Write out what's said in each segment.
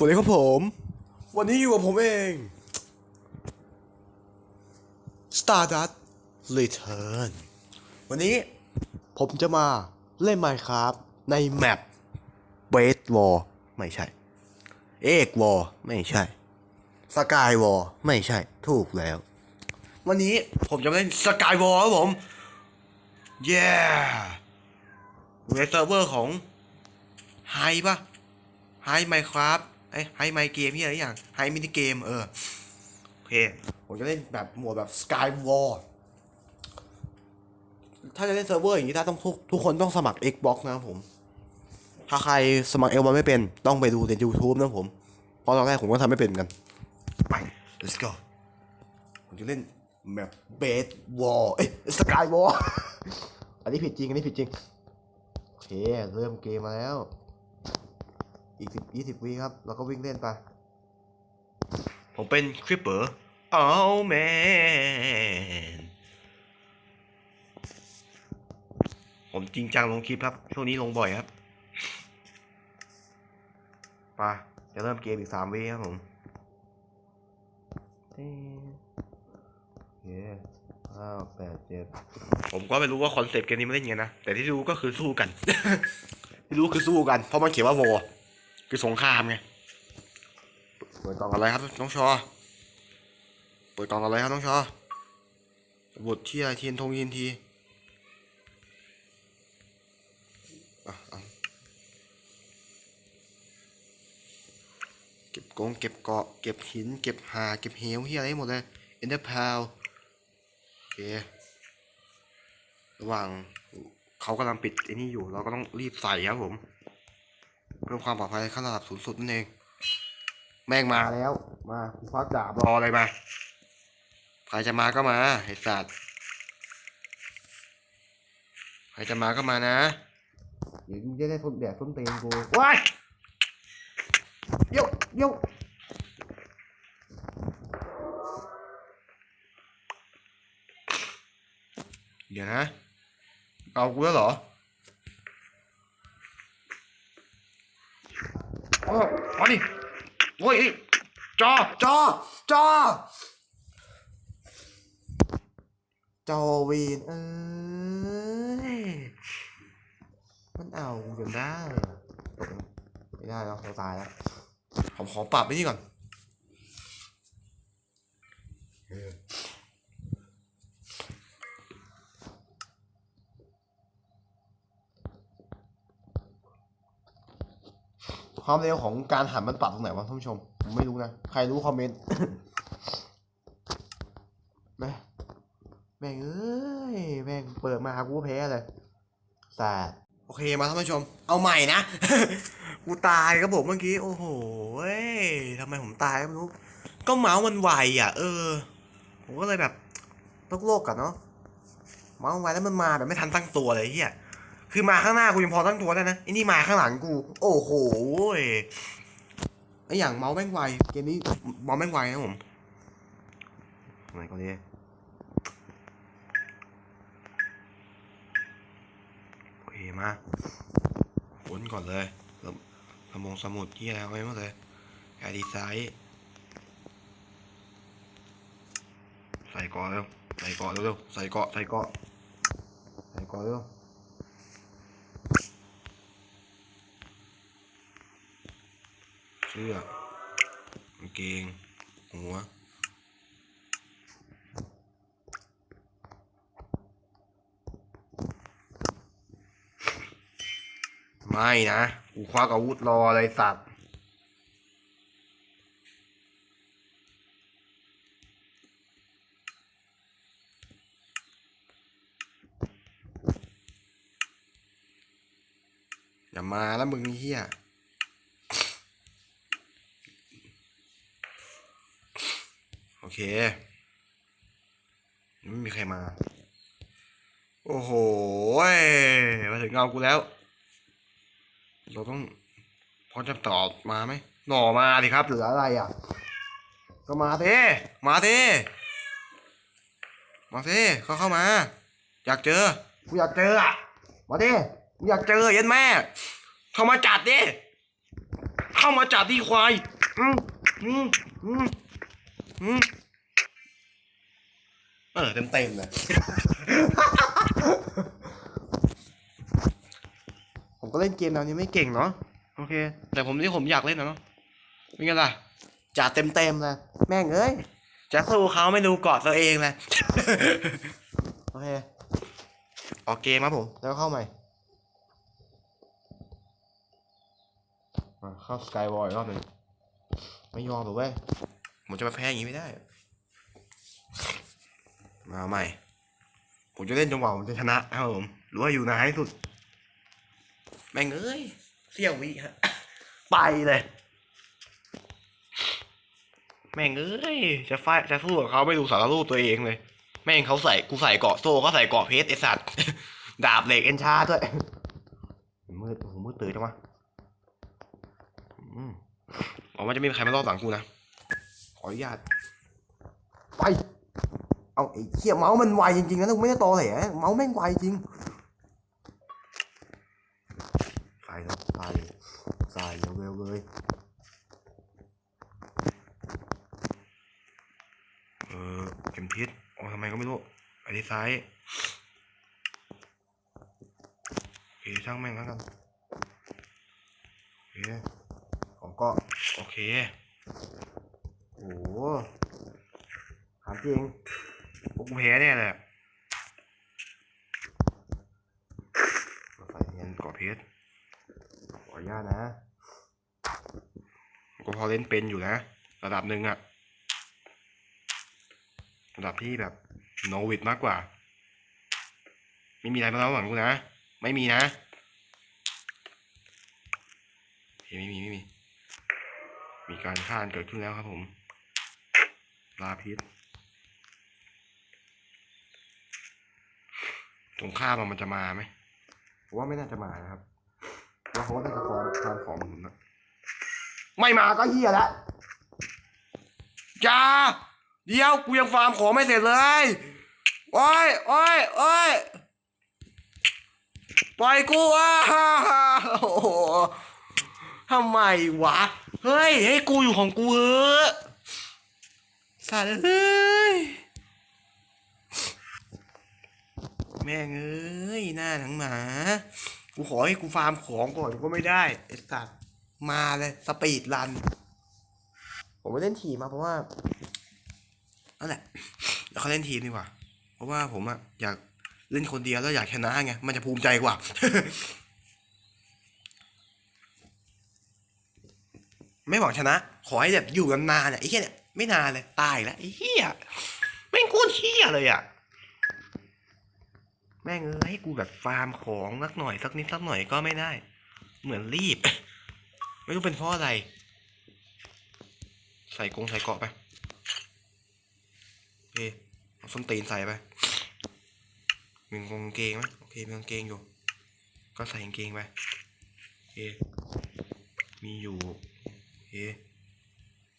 วัสดีครับผม วันนี้อยู่กับผมเอง Stardust Return วันนี้ผมจะมาเล่น Minecraft ในแมป b a s e War ไม่ใช่เอกวอไม่ใช่สกายวอไม่ใช่ถูกแล้ว วันนี้ผมจะเล่นสกายวอครับผมเย้เวสเซิร์ฟเวอร์ของไฮปะไฮไมครับ ไอ้ไฮไมเกมที่อะไรอย่างไฮมินิเกมเออโอเคผมจะเล่นแบบหมวดแบบ Skywar ถ้าจะเล่นเซิร์ฟเวอร์อย่างนี้ถ้าต้องทุกทุกคนต้องสมัคร Xbox นะครับผม ถ้าใครสมัคร Xbox ไม่เป็นต้องไปดูใน YouTube นะผม เพราะตอนแรกผมก็ทำไม่เป็นเหมือนกัน ไป let's go ผมจะเล่นแบบเบสวอลเอ้ยสกายวอลอันนี้ผิดจริง อันนี้ผิดจริง โอเค เริ่มเกมมาแล้ว อีกสิบยี่สิบวิครับ แล้วก็วิ่งเล่นไป ผมเป็นคริปเปอร์เอาแมนผมจริงจังลงคลิปครับ ช่วงนี้ลงบ่อยครับไปจะเริ่มเกมอีกสามวิครับผมโอเคห้าแปดเจ็ดผมก็ไม่รู้ว่าคอนเซปต์เกมนี้มันเล่นยังไงนะ แต่ที่รู้ก็คือสู้กัน ที่รู้คือสู้กัน เพราะมันเขียนว่าโว คือสงครามไง เปิดกล่องอะไรครับน้องชอ เปิดกล่องอะไรครับน้องชอบทที่อะไรทีนทงทีนทีอ่เอาเก็บกงเก็บเกาะเก็บหิน เก็บหาเก็บเหวที่อะไรหมดเลยเอ็นเดอร์พาวโอเคระหว่างเขากำลังปิดไอ้นี่อยู่ เราก็ต้องรีบใส่ครับผม เพื่อความปลอดภัยขั้นระดับสูงสุดนั่นเอง แม่งมาแล้ว มากูคว้าดาบรออะไรมาใครจะมาก็มาไอ้สัตว์ใครจะมาก็มานะเดี๋ยวมึงจะได้ส้นแดดส้นเตีนกูว้ายเดี๋ยวเดี๋ยวเดี๋ยวนะ เอากูแล้วเหรอ โอ้มาดิโอ้ยเอ้ยจอจอจอจอวีนเอ้ยมันเอาอยู่ได้ไม่ได้แล้วเราตายแล้วผมขอปรับไปนี่ก่อน ความเร็วของการหันมันปรับตรงไหนวะท่านผู้ชมผมไม่รู้นะ ใครรู้คอมเมนต์แม่แม่งเอ้ยแม่งเปิดมากูก็แพ้เลยแสดโอเคมาท่านผู้ชม เอาใหม่นะ กูตายครับผมเมื่อกี้ โอ้โห้ทำไมผมตายไม่รู้ ก็เมาส์มันไวอะ เออ ผมก็เลยแบบโลกโลกกันเนาะ เมาส์ไวแล้วมันมาแบบไม่ทันตั้งตัวเลยเฮีย คือมาข้างหน้ากูยังพอตั้งตัวได้นะไอ้นี่มาข้างหลังกู โอ้โหไอ้อย่างเมาส์แม่งไวเกมนี้เมาส์แม่งไวนะผมไหนก่อนดีโอเคมาวนก่อนเลยล้วสมองสมุดที่อะไรเอาไว้หมดเลยแอดดีไซน์ใส่เกาะเร็วใส่เกาะเร็วใส่เกาะใส่เกาะใส่เกาะเร็ว เสื้อกางเกง หัว ไม่นะ กูควักอาวุธรออะไรสัตว์อย่ามาแล้วมึงเฮีย โอ เค ไม่มีใครมา โอ้โหมาถึงเงากูแล้ว เราต้องพอจะตอบมาไหมหน่อมาดิครับเหลืออะไรอะ ก็มาเทมาเทมาเทเขาเข้ามา อยากเจอกูอยากเจออะมาดิกูอยากเจอเย็นแม่ เข้ามาจัดดิเข้ามาจัดดีควายอืมอืมอืม เออเต็มเต็มๆเลย ผมก็เล่นเกมแนวนี้ไม่เก่งเนาะ โอเค แต่ผมที่ผมอยากเล่นนะเนาะเป็นไงล่ะจัดเต็มเต็มๆเลย แม่งเอ้ยจะสู้เขาไม่ดูเกาะตัวเองเลย โอเค ออกเกมครับผม แล้วเข้าใหม่อะเข้าสกายวอลรอบหนึ่งไม่ยอมหรอกเว้ย ผมจะมาแพ้อย่างนี้ไม่ได้ มาใหม่ ผมจะเล่นจนกว่าผมจะชนะครับผมหรือว่าอยู่นานที่สุด แม่งเอ้ยเสี่ยววิฮะไปเลย แม่งเอ้ยจะไฟจะสู้กับเขาไม่ดูสารรูปตัวเองเลย แม่งเขาใส่กูใส่เกาะโซ่เขาใส่เกาะเพชรไอสัตว์ดาบเหล็กเอ็นชาด้วยมืดโอ้โหมืดตื่นจังวะอืมหวังว่าจะไม่มีใครมารอหลังกูนะ ขออนุญาตไป เอาไอ้เหี้ยเมาส์มันไวจริงๆนะกูไม่ได้ตอแหลเมาส์แม่งไวจริงใส่แล้วใส่ใส่เร็วๆเลยเออเข็มทิศอ๋อทำไมก็ไม่รู้ อันนี้ซ้ายโอเคช่างแม่งแล้วกันโอเคของก็ โอเค ถามจริงพวกกูแพ้แน่เลยอะมาใส่เงินก่อเพชรขออนุญาตนะก็พอเล่นเป็นอยู่นะ ระดับหนึ่งอะระดับที่แบบโนวิดมากกว่า ไม่มีอะไรมาเล่าหวังกูนะ ไม่มีนะโอเคไม่มีไม่มี มีการฆ่ากันเกิดขึ้นแล้วครับผม ลาพิษสงครามมันจะมาไหมผมว่าไม่น่าจะมานะครับว่าเขาน่าจะฟ้องทางของผมนะไม่มาก็เฮียแล้วจ้าเดี๋ยวกูยังฟาร์มของไม่เสร็จเลยโอ้ยโอ้ยโอ้ยปล่อยกูอะโอ้โหทำไมวะ เฮ้ย ให้กูอยู่ของกูเถอะ สัตว์เอ้ย แม่งเอ้ย หน้าหนังหมา กูขอให้กูฟาร์มของก่อนก็ไม่ได้ไอ้สัตว์มาเลยสปีดรัน ผมไม่เล่นทีมมาเพราะว่านั่นแหละแล้วเขาเล่นทีมดีกว่า เพราะว่าผมอะอยากเล่นคนเดียวแล้วอยากชนะไง มันจะภูมิใจกว่า ไม่หวังชนะ ขอให้แบบอยู่นานเนี่ยไอ้เหี้ยเนี่ย ไม่นานเลย ตายแล้วเหี้ยแม่งโคตรเหี้ยเลยอะแม่งเออให้กูแบบฟาร์มของสักหน่อยสักนิดสักหน่อยก็ไม่ได้ เหมือนรีบ ไม่รู้เป็นเพราะอะไร ใส่กรงใส่เกาะไปโอเคเอาส้นตีนใส่ไปมีกางเกงไหมโอเคมีกางเกงอยู่ ก็ใส่กางเกงไปโอเคมีอยู่โอเค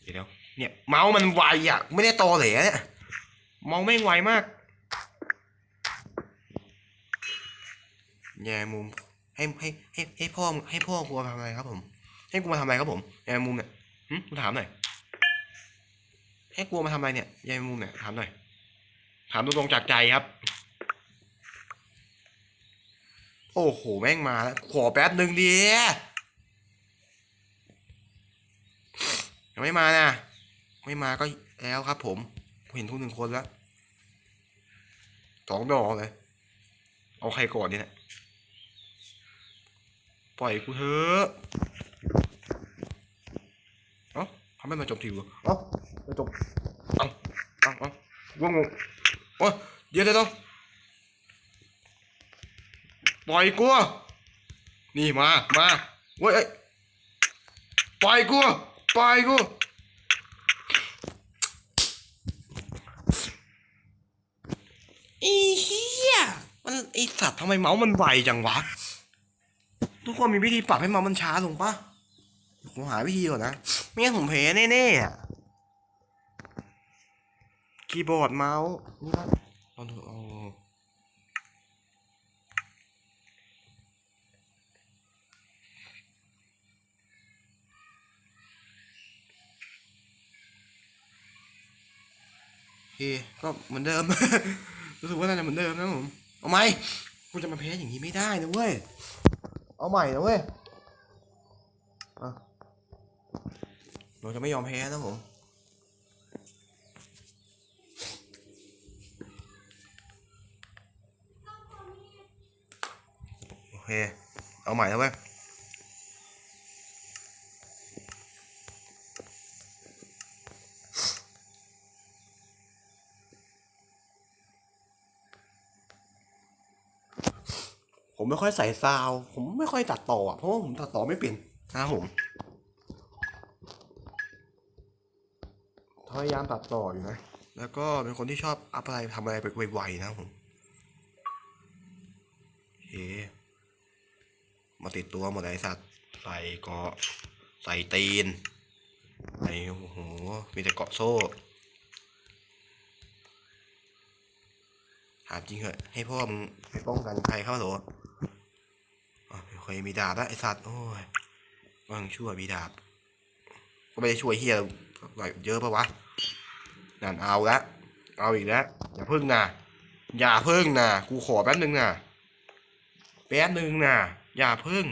เดี๋ยว เนี่ย เมาส์มันไวอะ ไม่ได้โตอแหลเนี่ยเมาส์ไม่งไวมาก แย่มุม ให้ให้ให้ให้พ่อให้พ่อกูมาทำอะไรครับผม ให้กูมาทำอะไรครับผมแย่มุมเนี่ยหึกูถามหน่อย ให้กลัวมาทำอะไรเนี่ยยายมุมเนี่ยถามหน่อย ถามตรงๆจากใจครับ โอ้โหแม่งมาแล้วขอแป๊บหนึ่งดียังไม่มานะ ไม่มาก็แล้วครับผม เห็นทุกหนึ่งคนแล้วสองดอกเลย เอาใครก่อนเนี่ยปล่อยกูเถอะเอ้าทำไมมาจบทีวะเอ้ามาจบเอาเอาเอาว่างงโอ้ยเดี๋ยวเดี๋ยวปล่อยกูนี่มา มาเว้ยปล่อยกูปล่อยกูำไมเมาส์มันไวจังวะ ทุกคนมีวิธีปรับให้เมาส์มันช้าลงปะผมหาวิธีก่อนนะ ไม่งั้นผมเพลแน่ๆคีย์บอร์ดเมาส์นี่ปะลองดูอาโอเคก็เหมือนเดิม รู้สึกว่าน่าจะเหมือนเดิมนะผม เอาไหม กูจะมาแพ้อย่างนี้ไม่ได้นะเว้ย เอาใหม่นะเว้ยอะเราจะไม่ยอมแพ้นะผมโอเค เอาใหม่นะเว้ย ไม่ค่อยใส่ซาวด์ผมไม่ค่อยตัดต่ออะเพราะว่าผมตัดต่อไม่เป็นนะครับผมพยายามตัดต่ออยู่นะ แล้วก็เป็นคนที่ชอบอัพอะไรทำอะไรไปไวๆนะครับผมโอเคมาติดตัวหมดไอสัตว์ ใส่เกาะ ใส่ตีนใส่โอ้โห มีแต่เกาะโซ่ถามจริงเหอะให้พ่อมึงไปป้องกันใครเข้าเหรออ๋อไม่ เคยมีดาบแล้วไอสัตว์โอ้ยว่างชั่วมีดาบ ก็ไม่ได้ช่วยเฮียอะไรเยอะปะวะนั่นเอาละเอาอีกแล้วอย่าพึ่งนะอย่าพึ่งนะกูขอแป๊บนึงนะแป๊บนึงนะอย่าพึ่ง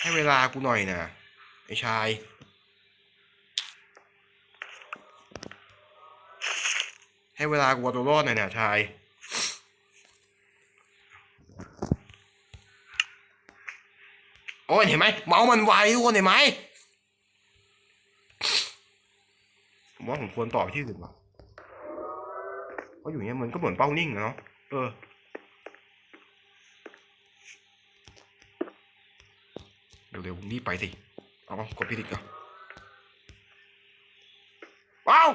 ให้เวลากูหน่อยนะไอ้ชายให้เวลากูเอาตัวรอดหน่อยนะชาย โอ้ยเห็นไหมเมาส์มันไวทุกคนเห็นไหมผมว่าผมควรต่อไปที่อื่นว่ะเพราะอยู่เนี้ยมันก็เหมือนเป้านิ่งอะเนาะเออเร็วๆรีบไปสิ เอากดพิดิกก่อนว้าว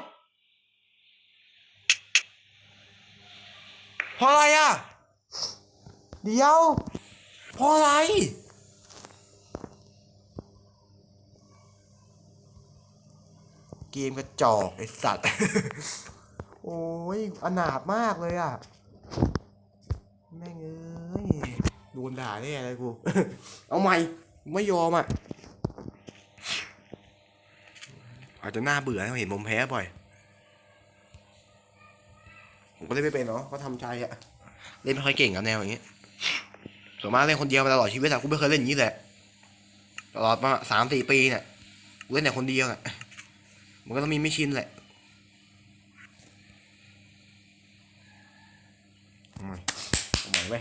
พราะอะไรอะ เดี๋ยวพราะอะไร กมกระจอกไอสัตว์ โอ้ยอนาถมากเลยอะ แม่งเอ้ยโดนด่าแน่เลยกู เอาใหม่ ไม่ยอมอะ อาจจะน่าเบื่อนะเห็นผมแพ้บ่อย ผมก็เล่นไม่เป็นเนาะก็ทำใจอะเล่นไม่ค่อยเก่งกับแนวอย่างนี้ยส่วนมากเล่นคนเดียวมาตลอดชีวิตอะกูไม่เคยเล่นอย่างนี้แหละ ตลอดมาสามสี่ปีเนี่ยกูเล่นแต่คนเดียวอะ มันก็ต้องมีไม่ชินแหละทำไมทำไมไหม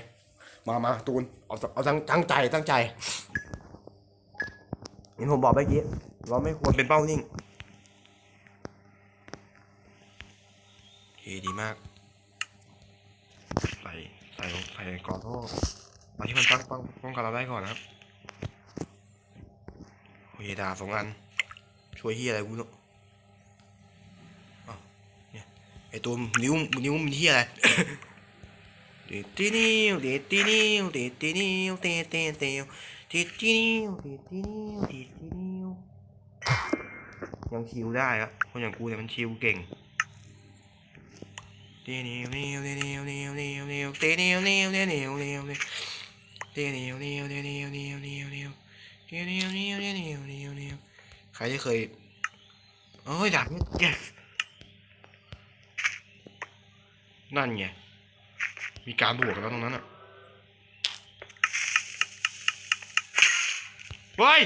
มามาตูน เอาเอาตั้งตั้งใจตั้งใจเห็นผมบอกเมื่อกี้ เราไม่ควรเป็นเป้านิ่งโอเคดีมาก ใส่ใส่ใส่กอโต้มาที่มันป้องป้องป้องกันเราได้ก่อนนะครับโอเคดาบสองอัน ช่วยเฮียอะไรกูเนาะอ้าวเนี่ยไอตัวนิ้วนิ้วมันเฮียอะไรเดตีนิวเดตีนิวเดตีนิวเตเตเตเดตีนิวเดตีนิวเดตีนิวยังชิวได้อะคนอย่างกูเนี่ยมันชิวเก่งเตนิวนิวเตนิวนิวนิวนิวเตนิวนิวเตนิวนิวนิวเตนิวนิวเตนิวนิวนิวนิวเตนิวนิวเตนิวนิวนิวใครที่เคยเอ้ยดาบเนี่ย นั่นไง มีการบวกกันแล้วตรงนั้นอะเฮ้ย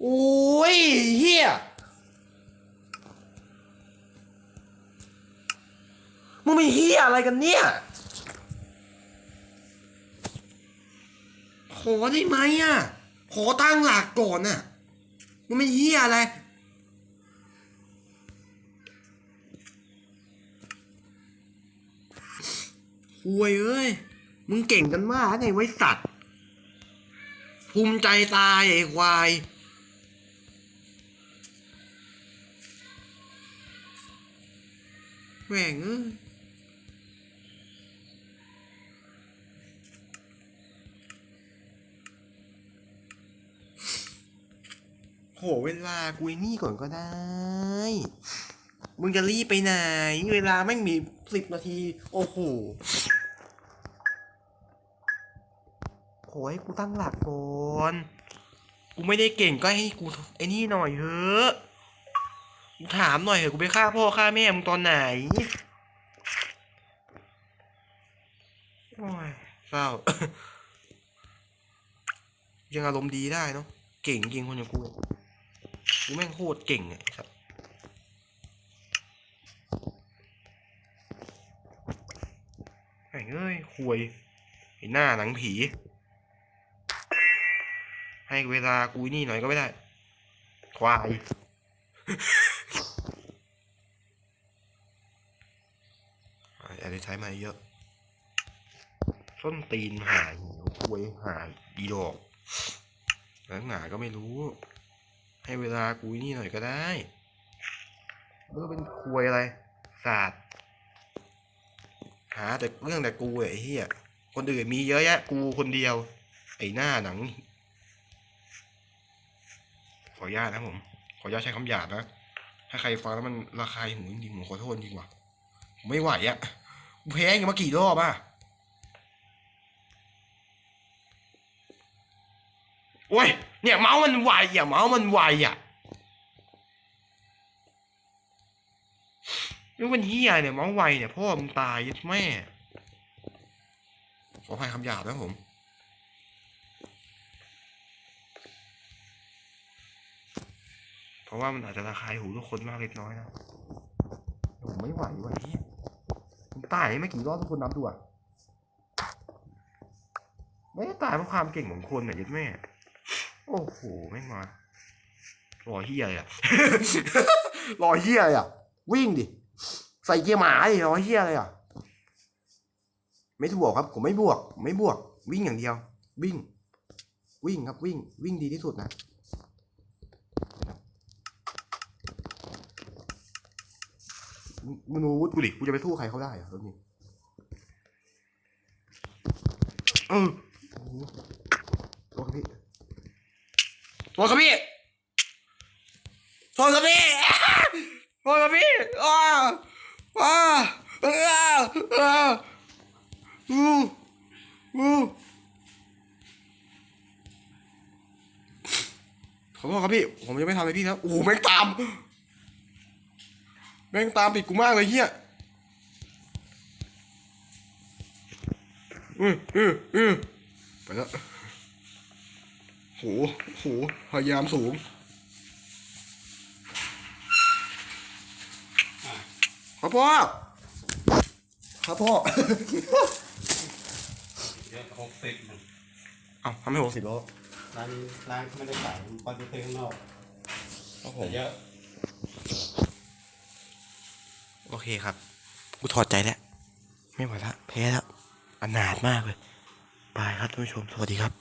โอ้ยเฮียมึงเป็นเฮียอะไรกันเนี่ย ขอได้ไหมอะ ขอตั้งหลักก่อนน่ะ มึงเป็นเฮียอะไร ห่วยเอ้ย มึงเก่งกันมากไงไว้สัตว์ ภูมิใจตายไอ้ควาย แม่งเอ้ย เวลากูนี่ก่อนก็ได้ มึงจะรีบไปไหน เวลาแม่มีสิบนาที โอ้โหอให้กูตั้งหลักก่อนกูไม่ได้เก่งก็ให้กูไอ้นี่หน่อยเถอะกูถามหน่อยเถอะกูไปฆ่าพ่อฆ่าแม่มึงตอนไหนโอ้ยเศร้ายังอารมณ์ดีได้เนาะเก่งจริงคนอย่างกู กูแม่งโคตรเก่งไงครับไอ้เอ้ยควยไอ้หน้าหนังผี ให้เวลากูนี่หน่อยก็ไม่ได้ ควายอะไรใช้มาเยอะส้นตีนหาหิวควยหาดีดอกแล้วหนาก็ไม่รู้ ให้เวลากูนี่หน่อยก็ได้เออเป็นควยอะไรศาสตร์หาแต่เรื่องแต่กูอไอ้เหี้ยคนอื่นมีเยอะแยะ กูคนเดียว ไอ้หน้าหนัง ขออนุญาตนะผม ขออนุญาตใช้คำหยาบนะ ถ้าใครฟังแล้วมันระคายหูจริงๆผมขอโทษจริงว่ะผมไม่ไหวอะกูแพ้กันมากี่รอบอะ โอ้ยเนี่ยเมาส์มันไวอะเมาส์มันไวอะนี่เป็นเฮียเนี่ยเมาส์ไวเนี่ยพ่อมึงตายยัดแม่ขออภัยคำหยาบนะผมเพราะว่ามันอาจจะระคายหูทุกคนมากเล็กน้อยนะผมไม่ไหวว่ะเฮียผมตายไม่กี่รอบทุกคนนับดูอะไม่ได้ตายเพราะความเก่งของคนน่ะยัดแม่ โอ้โหแม่มารอเฮียเลยอะรอเฮียเลยอะ วิ่งดิ ใส่เกียร์หมาดิรอเฮียเลยอะ ไม่ถูกครับ ผมไม่บวก ไม่บวก วิ่งอย่างเดียว วิ่ง วิ่งครับวิ่ง วิ่งดีที่สุดนะมึงรู้วุธกูดิกูจะไปสู้ใครเขาได้เหรอรถนี้เออโอ้โหโทษคพี่ โทษครับพี่ โทษครับพี่ โทษครับพี่อ้าอ้าอ้าอ้าอู้อู้ขอโทษครับพี่ ผมจะไม่ทำอะไรพี่แล้วโอ้โหแม่งตาม แม่งตามติดกูมากเลยเฮียอืออืออือไปแล้ว โหโหพยายามสูงครับพ่อครับพ่อเยอะหกสิบนะเอาทำให้หกสิบแล้วร้านร้านไม่ได้ขายปอนด์เตอร์ข้างนอกครับผแต่มเยอะ โอเคครับ กูถอดใจแล้ว ไม่ไหวละแพ้แล้วอนาถมากเลย บายครับท่านผู้ชม สวัสดีครับ